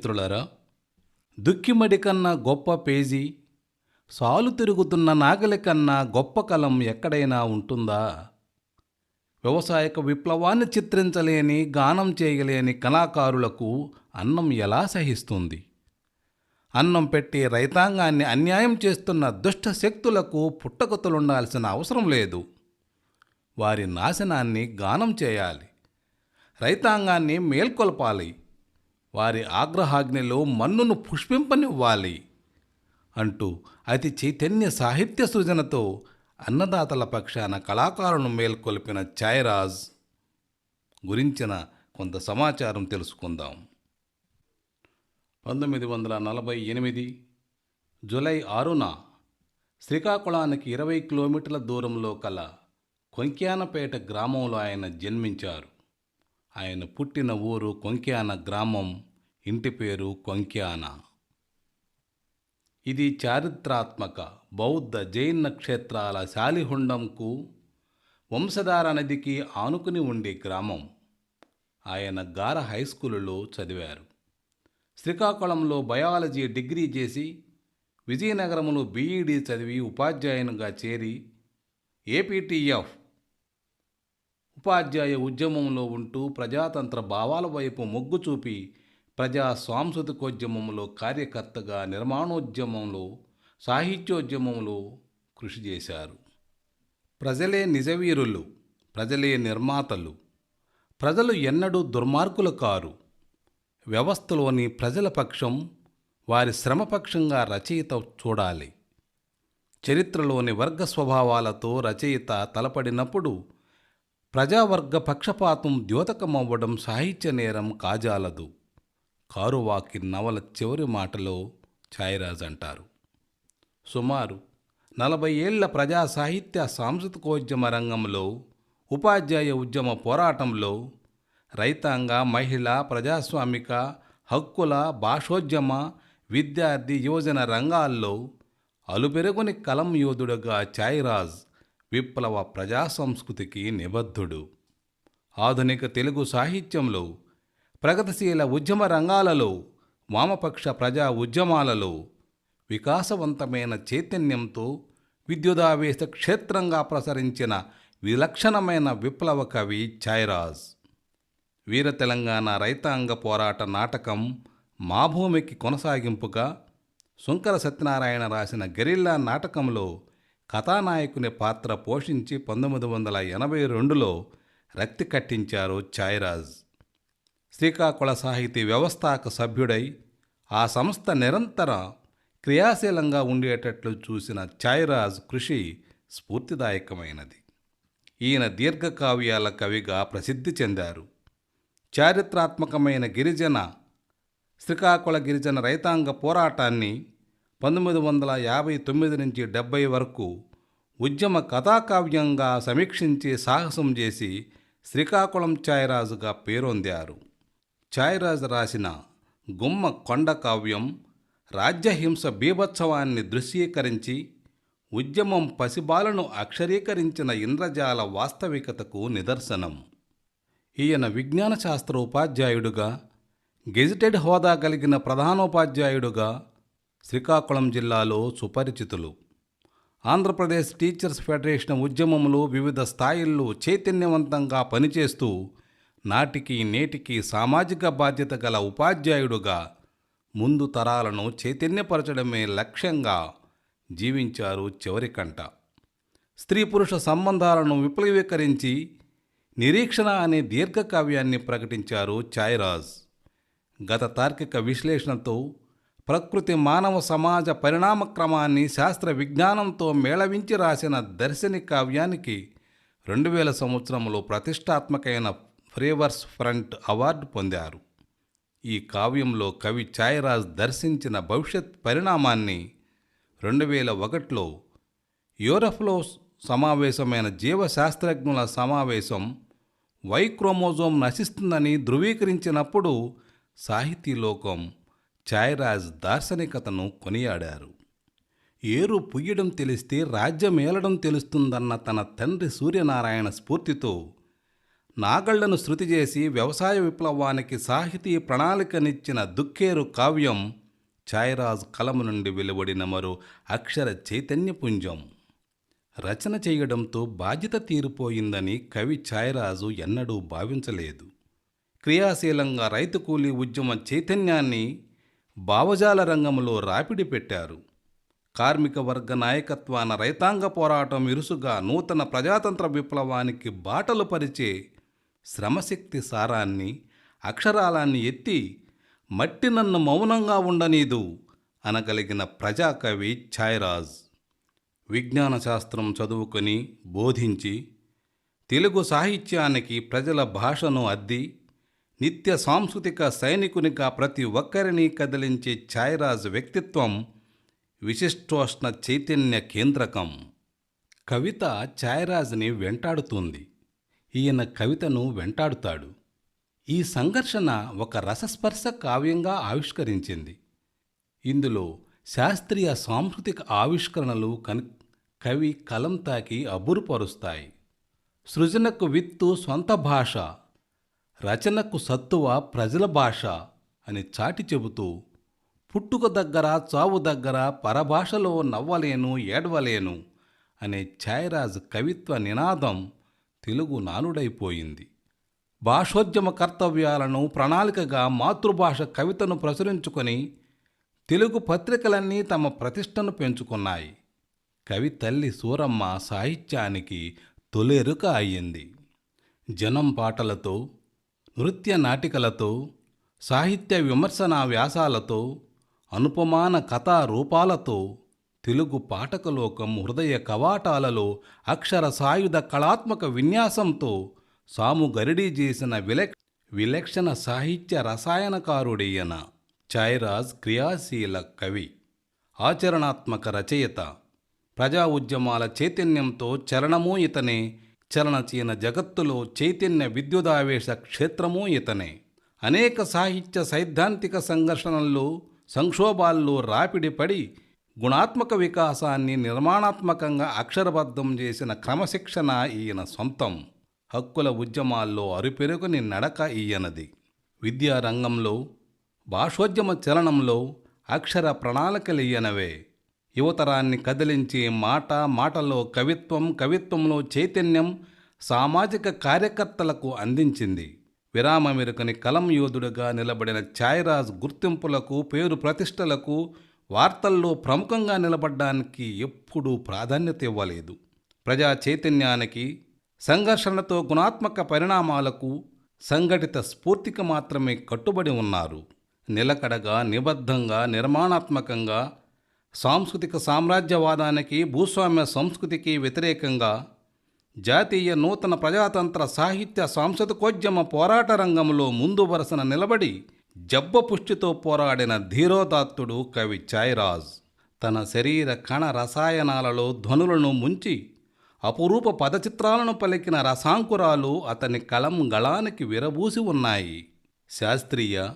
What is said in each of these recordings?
మిత్రులారా దుక్కిమడి కన్నా గొప్ప పేజీ సాలు తిరుగుతున్న నాగలి కన్నా గొప్ప కలం ఎక్కడైనా ఉంటుందా? వ్యవసాయక విప్లవాన్ని చిత్రించలేని గానం చేయలేని కళాకారులకు అన్నం ఎలా సహిస్తుంది? అన్నం పెట్టి రైతాంగాన్ని అన్యాయం చేస్తున్న దుష్ట శక్తులకు పుట్టగతులుండాల్సిన అవసరం లేదు. వారి నాశనాన్ని గానం చేయాలి. రైతాంగాన్ని మేల్కొల్పాలి. వారి ఆగ్రహాగ్నిలో మన్నును పుష్పింపనివ్వాలి అంటూ అతి చైతన్య సాహిత్య సృజనతో అన్నదాతల పక్షాన కళాకారులను మేల్కొల్పిన ఛాయరాజ్ గురించిన కొంత సమాచారం తెలుసుకుందాం. పంతొమ్మిది వందల నలభై ఎనిమిది జులై ఆరున శ్రీకాకుళానికి ఇరవై కిలోమీటర్ల దూరంలో కల కొంక్యానపేట గ్రామంలో ఆయన జన్మించారు. ఆయన పుట్టిన ఊరు కొంక్యాన గ్రామం. ఇంటి పేరు కొంక్యాన. ఇది చారిత్రాత్మక బౌద్ధ జైన క్షేత్రాల శాలిహుండంకు వంశధార నదికి ఆనుకుని ఉండే గ్రామం. ఆయన గార హై స్కూలులో చదివారు. శ్రీకాకుళంలో బయాలజీ డిగ్రీ చేసి విజయనగరంలో బీఈడీ చదివి ఉపాధ్యాయునిగా చేరి ఏపీటీఎఫ్ ఉపాధ్యాయ ఉద్యమంలో ఉంటూ ప్రజాతంత్ర భావాల వైపు మొగ్గు చూపి ప్రజా సాంస్కృతికోద్యమంలో కార్యకర్తగా నిర్మాణోద్యమంలో సాహిత్యోద్యమంలో కృషి చేశారు. ప్రజలే నిజవీరులు ప్రజలే నిర్మాతలు. ప్రజలు ఎన్నడూ దుర్మార్గులు కారు. వ్యవస్థలోని ప్రజల పక్షం వారి శ్రమపక్షంగా రచయిత చూడాలి. చరిత్రలోని వర్గ స్వభావాలతో రచయిత తలపడినప్పుడు ప్రజావర్గ పక్షపాతం ద్యోతకమవ్వడం సాహిత్య నేరం కాజాలదు. కారువాకి నవల చివరి మాటలో ఛాయరాజ్ అంటారు. సుమారు నలభై ఏళ్ళ ప్రజా సాహిత్య సాంస్కృతికోద్యమ రంగంలో ఉపాధ్యాయ ఉద్యమ పోరాటంలో రైతాంగ మహిళ ప్రజాస్వామిక హక్కుల భాషోద్యమ విద్యార్థి యువజన రంగాల్లో అలుపెరుగుని కలం యోధుడుగా ఛాయరాజ్ విప్లవ ప్రజా సంస్కృతికి నిబద్ధుడు. ఆధునిక తెలుగు సాహిత్యంలో ప్రగతిశీల ఉద్యమ రంగాలలో వామపక్ష ప్రజా ఉద్యమాలలో వికాసవంతమైన చైతన్యంతో విద్యుదావేశ క్షేత్రంగా ప్రసరించిన విలక్షణమైన విప్లవ కవి ఛాయరాజ్ వీర తెలంగాణ రైతాంగ పోరాట నాటకం మా భూమికి కొనసాగింపుగా శంకర సత్యనారాయణ రాసిన గెరిల్లా నాటకంలో కథానాయకుని పాత్ర పోషించి పంతొమ్మిది వందల ఎనభై రెండులో రక్తి కట్టించారు ఛాయరాజ్ శ్రీకాకుళ సాహితీ వ్యవస్థాక సభ్యుడై ఆ సంస్థ నిరంతర క్రియాశీలంగా ఉండేటట్లు చూసిన ఛాయరాజ్ కృషి స్ఫూర్తిదాయకమైనది. ఈయన దీర్ఘకావ్యాల కవిగా ప్రసిద్ధి చెందారు. చారిత్రాత్మకమైన గిరిజన శ్రీకాకుళ గిరిజన రైతాంగ పోరాటాన్ని పంతొమ్మిది వందల యాభై తొమ్మిది నుంచి డెబ్బై వరకు ఉద్యమ కథాకావ్యంగా సమీక్షించి సాహసం చేసి శ్రీకాకుళం ఛాయరాజుగా పేరొందారు. ఛాయరాజు రాసిన గుమ్మ కొండ కావ్యం రాజ్యహింస బీభత్సవాన్ని దృశ్యీకరించి ఉద్యమం పసిబాలను అక్షరీకరించిన ఇంద్రజాల వాస్తవికతకు నిదర్శనం. ఈయన విజ్ఞాన శాస్త్ర ఉపాధ్యాయుడుగా గెజిటెడ్ హోదా కలిగిన ప్రధానోపాధ్యాయుడుగా శ్రీకాకుళం జిల్లాలో సుపరిచితులు. ఆంధ్రప్రదేశ్ టీచర్స్ ఫెడరేషన్ ఉద్యమంలో వివిధ స్థాయిల్లో చైతన్యవంతంగా పనిచేస్తూ నాటికి నేటికి సామాజిక బాధ్యత గల ఉపాధ్యాయుడుగా ముందు తరాలను చైతన్యపరచడమే లక్ష్యంగా జీవించారు చివరికంట. స్త్రీ పురుష సంబంధాలను విప్లవీకరించి నిరీక్షణ అనే దీర్ఘకావ్యాన్ని ప్రకటించారు ఛాయరాజ్. గత తార్కిక విశ్లేషణతో ప్రకృతి మానవ సమాజ పరిణామ క్రమాన్ని శాస్త్ర విజ్ఞానంతో మేళవించి రాసిన దర్శని కావ్యానికి రెండు వేల సంవత్సరంలో ప్రతిష్టాత్మకమైన ఫ్రేవర్స్ ఫ్రంట్ అవార్డు పొందారు. ఈ కావ్యంలో కవి ఛాయరాజ్ దర్శించిన భవిష్యత్ పరిణామాన్ని రెండు వేల ఒకటిలో యూరఫ్లో సమావేశమైన జీవశాస్త్రజ్ఞుల సమావేశం వై క్రోమోజోమ్ నశిస్తుందని ధృవీకరించినప్పుడు సాహితీలోకం ఛాయరాజ్ దార్శనికతను కొనియాడారు. ఏరు పుయ్యడం తెలిస్తే రాజ్యం ఏలడం తెలుస్తుందన్న తన తండ్రి సూర్యనారాయణ స్ఫూర్తితో నాగళ్ళను శృతి చేసి వ్యవసాయ విప్లవానికి సాహితీ ప్రణాళికనిచ్చిన దుక్కేరు కావ్యం ఛాయరాజ్ కలము నుండి వెలువడిన మరో అక్షర చైతన్యపుంజం రచన చేయడంతో బాధ్యత తీరిపోయిందని కవి ఛాయరాజు ఎన్నడూ భావించలేదు. క్రియాశీలంగా రైతు కూలీ ఉద్యమ చైతన్యాన్ని భావజాల రంగంలో రాపిడి పెట్టారు. కార్మిక వర్గ నాయకత్వాన రైతాంగ పోరాటం ఇరుసుగా నూతన ప్రజాతంత్ర విప్లవానికి బాటలు పరిచే శ్రమశక్తి సారాన్ని అక్షరాలాన్ని ఎత్తి మట్టి నన్ను మౌనంగా ఉండనీదు అనగలిగిన ప్రజాకవి ఛాయరాజ్. విజ్ఞాన శాస్త్రం చదువుకొని బోధించి తెలుగు సాహిత్యానికి ప్రజల భాషను అద్ది నిత్య సాంస్కృతిక సైనికునిగా ప్రతి ఒక్కరిని కదిలించే ఛాయరాజ్ వ్యక్తిత్వం విశిష్టోష్ణ చైతన్య కేంద్రకం. కవిత ఛాయరాజ్ని వెంటాడుతుంది. ఈయన కవితను వెంటాడుతాడు. ఈ సంఘర్షణ ఒక రసస్పర్శ కావ్యంగా ఆవిష్కరించింది. ఇందులో శాస్త్రీయ సాంస్కృతిక ఆవిష్కరణలు కన్ కవి కలం తాకి అబ్బురుపరుస్తాయి. సృజనకు విత్తు సొంత భాష రచనకు సత్తువ ప్రజల భాష అని చాటి చెబుతూ పుట్టుక దగ్గర చావు దగ్గర పరభాషలో నవ్వలేను ఏడవలేను అనే ఛాయరాజ్ కవిత్వ నినాదం తెలుగు నానుడైపోయింది. భాషోద్యమ కర్తవ్యాలను ప్రణాళికగా మాతృభాష కవితను ప్రచురించుకొని తెలుగు పత్రికలన్నీ తమ ప్రతిష్టను పెంచుకున్నాయి. కవి తల్లి సూరమ్మ సాహిత్యానికి తొలెరుక అయ్యింది. జనం పాటలతో నృత్య నాటికలతో సాహిత్య విమర్శనా వ్యాసాలతో అనుపమాన కథా రూపాలతో తెలుగు పాఠకలోకం హృదయ కవాటాలలో అక్షర సాయుధ కళాత్మక విన్యాసంతో సాము గరిడీ చేసిన విలక్ విలక్షణ సాహిత్య రసాయనకారుడయ్యన ఛాయరాజ్ క్రియాశీల కవి. ఆచరణాత్మక రచయిత. ప్రజా ఉద్యమాల చైతన్యంతో చరణమూ ఇతనే చలనచీన జగత్తులో చైతన్య విద్యుదావేశ క్షేత్రమూ ఇతనే. అనేక సాహిత్య సైద్ధాంతిక సంఘర్షణల్లో సంక్షోభాల్లో రాపిడి పడి గుణాత్మక వికాసాన్ని నిర్మాణాత్మకంగా అక్షరబద్ధం చేసిన క్రమశిక్షణ ఈయన సొంతం. హక్కుల ఉద్యమాల్లో అరుపెరుగుని నడక ఈయనది. విద్యారంగంలో భాషోద్యమ చలనంలో అక్షర ప్రణాళికలియనవే యువతరాన్ని కదిలించే మాట మాటలో కవిత్వం కవిత్వంలో చైతన్యం సామాజిక కార్యకర్తలకు అందించింది. విరామమెరుకని కలం యోధుడుగా నిలబడిన ఛాయరాజ్ గుర్తింపులకు పేరు ప్రతిష్టలకు వార్తల్లో ప్రముఖంగా నిలబడ్డానికి ఎప్పుడూ ప్రాధాన్యత ఇవ్వలేదు. ప్రజా చైతన్యానికి సంఘర్షణతో గుణాత్మక పరిణామాలకు సంఘటిత స్ఫూర్తికి మాత్రమే కట్టుబడి ఉన్నారు. నిలకడగా నిబద్ధంగా నిర్మాణాత్మకంగా సాంస్కృతిక సామ్రాజ్యవాదానికి భూస్వామ్య సంస్కృతికి వ్యతిరేకంగా జాతీయ నూతన ప్రజాతంత్ర సాహిత్య సాంస్కృతికోద్యమ పోరాట రంగంలో ముందు వరుసన నిలబడి జబ్బ పుష్టితో పోరాడిన ధీరోదాత్తుడు కవి ఛాయరాజ్ తన శరీర కణ రసాయనాలలో ధ్వనులను ముంచి అపురూప పదచిత్రాలను పలికిన రసాంకురాలు అతని కలం గళానికి విరబూసి ఉన్నాయి. శాస్త్రీయ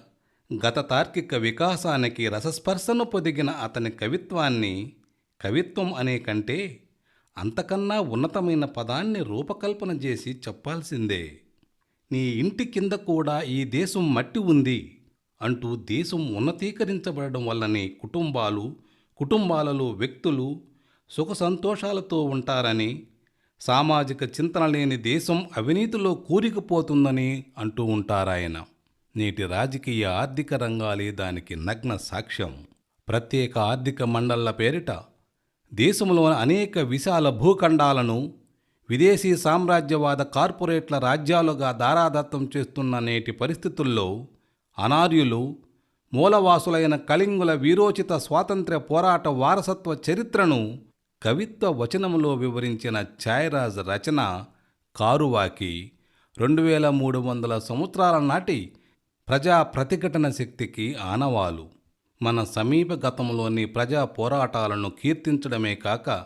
గత తార్కిక వికాసానికి రసస్పర్శను పొదిగిన అతని కవిత్వాన్ని కవిత్వం అనే కంటే అంతకన్నా ఉన్నతమైన పదాన్ని రూపకల్పన చేసి చెప్పాల్సిందే. నీ ఇంటి కింద కూడా ఈ దేశం మట్టి ఉంది. అంటూ దేశం ఉన్నతీకరించబడడం వల్లనే కుటుంబాలు కుటుంబాలలో వ్యక్తులు సుఖ సంతోషాలతో ఉంటారని సామాజిక చింతన లేని దేశం అవినీతిలో కూరికిపోతుందని అంటూ ఉంటారాయన. నేటి రాజకీయ ఆర్థిక రంగాలే దానికి నగ్న సాక్ష్యం. ప్రత్యేక ఆర్థిక మండళ్ళ పేరిట దేశంలోని అనేక విశాల భూఖండాలను విదేశీ సామ్రాజ్యవాద కార్పొరేట్ల రాజ్యాలుగా దారాదత్తం చేస్తున్న నేటి పరిస్థితుల్లో అనార్యులు మూలవాసులైన కళింగుల వీరోచిత స్వాతంత్ర్య పోరాట వారసత్వ చరిత్రను కవిత్వ వచనములో వివరించిన ఛాయరాజ్ రచన కారువాకి రెండు వేల మూడు వందల సంవత్సరాల నాటి ప్రజా ప్రతిఘటన శక్తికి ఆనవాలు. మన సమీప గతంలోని ప్రజా పోరాటాలను కీర్తించడమే కాక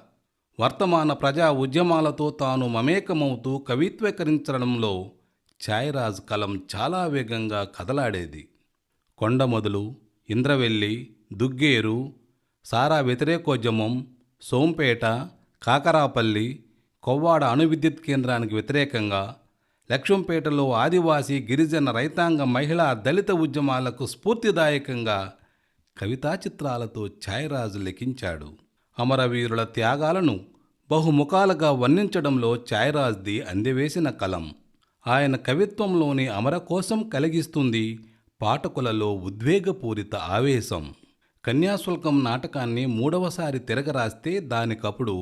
వర్తమాన ప్రజా ఉద్యమాలతో తాను మమేకమవుతూ కవిత్వీకరించడంలో ఛాయరాజ్ కలం చాలా వేగంగా కదలాడేది. కొండమొదలు ఇంద్రవెల్లి దుగ్గేరు సారా వ్యతిరేకోద్యమం సోంపేట కాకరాపల్లి కొవ్వాడ అణు విద్యుత్ కేంద్రానికి వ్యతిరేకంగా లక్ష్మంపేటలో ఆదివాసీ గిరిజన రైతాంగ మహిళా దళిత ఉద్యమాలకు స్ఫూర్తిదాయకంగా కవితా చిత్రాలతో ఛాయరాజు లిఖించాడు. అమరవీరుల త్యాగాలను బహుముఖాలుగా వర్ణించడంలో ఛాయరాజ్ది అందివేసిన కలం. ఆయన కవిత్వంలోని అమరకోశం కలిగిస్తుంది పాఠకులలో ఉద్వేగపూరిత ఆవేశం. కన్యాశుల్కం నాటకాన్ని మూడవసారి తిరగరాస్తే దానికప్పుడు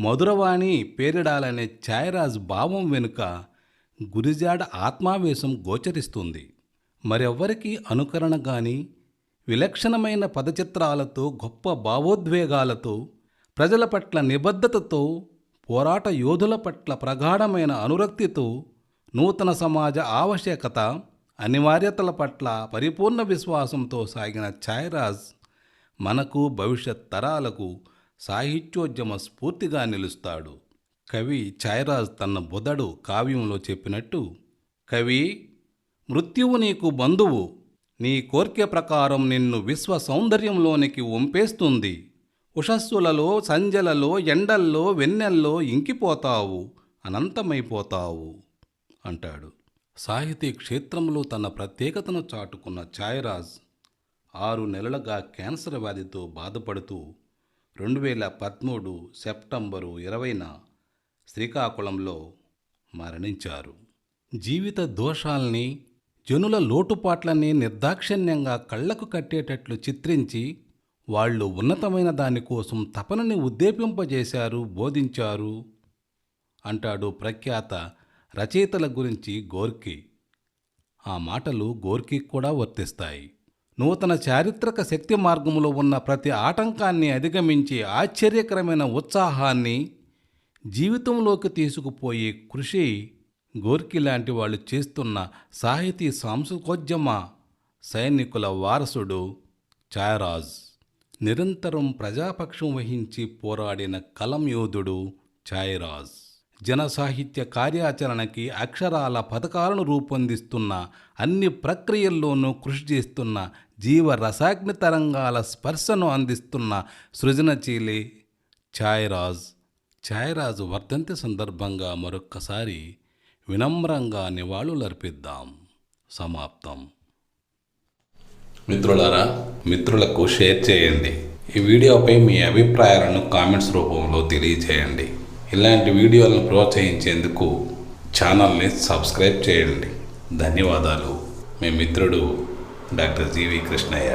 మధురవాణి పేరిడాలనే ఛాయరాజ్ భావం వెనుక గురిజాడ ఆత్మావేశం గోచరిస్తుంది. మరెవ్వరికీ అనుకరణ గాని విలక్షణమైన పదచిత్రాలతో గొప్ప భావోద్వేగాలతో ప్రజల పట్ల నిబద్ధతతో పోరాట యోధుల పట్ల ప్రగాఢమైన అనురక్తితో నూతన సమాజ ఆవశ్యకత అనివార్యతల పట్ల పరిపూర్ణ విశ్వాసంతో సాగిన ఛాయరాజ్ మనకు భవిష్యత్ తరాలకు సాహిత్యోద్యమ స్ఫూర్తిగా నిలుస్తాడు. కవి ఛాయరాజ్ తన బుధడు కావ్యంలో చెప్పినట్టు కవి మృత్యువు నీకు బంధువు. నీ కోర్కె ప్రకారం నిన్ను విశ్వ సౌందర్యంలోనికి వంపేస్తుంది. ఉషస్సులలో సంజలలో ఎండల్లో వెన్నెల్లో ఇంకిపోతావు అనంతమైపోతావు. అంటాడు. సాహితీ క్షేత్రంలో తన ప్రత్యేకతను చాటుకున్న ఛాయరాజ్ ఆరు నెలలుగా క్యాన్సర్ వ్యాధితో బాధపడుతూ రెండు వేల పదమూడు సెప్టెంబరు ఇరవైన శ్రీకాకుళంలో మరణించారు. జీవిత దోషాల్ని జనుల లోటుపాట్లని నిర్దాక్షిణ్యంగా కళ్ళకు కట్టేటట్లు చిత్రించి వాళ్ళు ఉన్నతమైన దానికోసం తపనని ఉద్దేపింపజేశారు బోధించారు అంటాడు ప్రఖ్యాత రచయితల గురించి గోర్కి. ఆ మాటలు గోర్కి కూడా వర్తిస్తాయి. నూతన చారిత్రక శక్తి మార్గంలో ఉన్న ప్రతి ఆటంకాన్ని అధిగమించి ఆశ్చర్యకరమైన ఉత్సాహాన్ని జీవితంలోకి తీసుకుపోయే కృషి గోర్కి లాంటి వాళ్ళు చేస్తున్న సాహితీ సాంస్కృతికోద్యమ సైనికుల వారసుడు ఛాయరాజ్ నిరంతరం ప్రజాపక్షం వహించి పోరాడిన కలం యోధుడు ఛాయరాజ్ జన సాహిత్య కార్యాచరణకి అక్షరాల పథకాలను రూపొందిస్తున్న అన్ని ప్రక్రియల్లోనూ కృషి చేస్తున్న జీవ రసాగ్ని తరంగాల స్పర్శను అందిస్తున్న సృజనశీలి ఛాయరాజ్. ఛాయరాజు వర్ధంతి సందర్భంగా మరొక్కసారి వినమ్రంగా నివాళులర్పిద్దాం. సమాప్తం. మిత్రులారా మిత్రులకు షేర్ చేయండి. ఈ వీడియోపై మీ అభిప్రాయాలను కామెంట్స్ రూపంలో తెలియజేయండి. ఇలాంటి వీడియోలను ప్రోత్సహించేందుకు ఛానల్ని సబ్స్క్రైబ్ చేయండి. ధన్యవాదాలు. మీ మిత్రుడు డాక్టర్ జీవి కృష్ణయ్య.